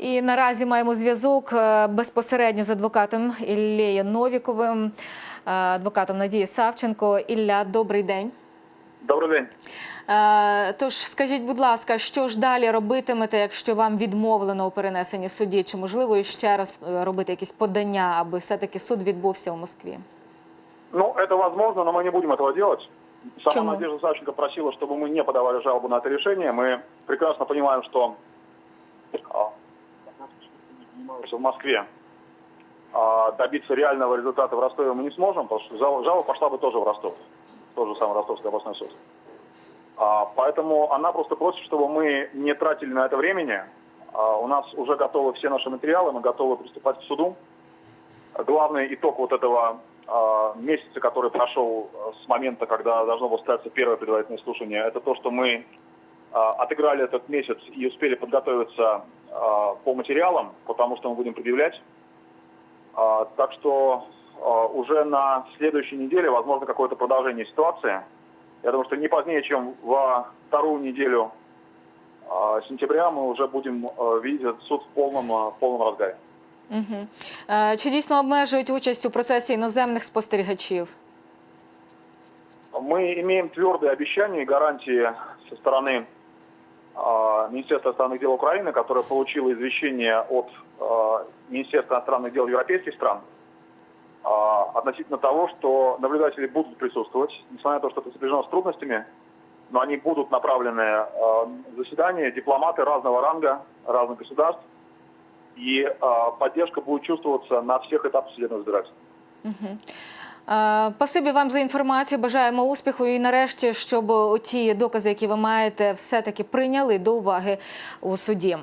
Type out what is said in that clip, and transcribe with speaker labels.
Speaker 1: І наразі маємо зв'язок е, безпосередньо з адвокатом Іллею Новіковим, е, адвокатом Надії Савченко. Ілля, добрий день.
Speaker 2: Добрий день.
Speaker 1: Е, Тож скажіть, будь ласка, що ж далі робитимете, якщо вам відмовлено у перенесенні судді? Чи можливо ще раз е, робити якісь подання, аби все-таки суд відбувся у Москві?
Speaker 2: Ну, это возможно, но мы не будем этого делать. Сама
Speaker 1: Почему?
Speaker 2: Надежда Савченко просила, чтобы мы не подавали жалобу на это решение. Мы прекрасно понимаем, что, а, что в Москве а, добиться реального результата в Ростове мы не сможем, потому что жал- жалоба пошла бы тоже в Ростов, тот же самый Ростовский областной суд. А, Поэтому она просто просит, чтобы мы не тратили на это времени. А, У нас уже готовы все наши материалы, мы готовы приступать к суду. Главный итог вот этого месяца, который прошел с момента, когда должно было состояться первое предварительное слушание, это то, что мы отыграли этот месяц и успели подготовиться по материалам, потому что мы будем предъявлять. А, Так что а, уже на следующей неделе возможно какое-то продолжение ситуации. Я думаю, что не позднее, чем во вторую неделю а, сентября мы уже будем а, видеть этот суд в полном, а, в полном разгаре.
Speaker 1: Угу. Чи дійсно обмежують участь у процесі іноземних спостерігачів?
Speaker 2: Мы имеем твердые обещания и гарантии со стороны а, Министерства иностранных дел Украины, которое получило извещение от а, Министерства иностранных дел европейских стран а, относительно того, что наблюдатели будут присутствовать, несмотря на то, что это сопряжено с трудностями, но они будут направлены а, в заседание, дипломаты разного ранга, разных государств, и а, поддержка будет чувствоваться на всех этапах судебного разбирательства.
Speaker 1: Е, Спасибі вам за інформацію. Бажаємо успіху і нарешті, щоб ті докази, які ви маєте, все-таки прийняли до уваги у суді.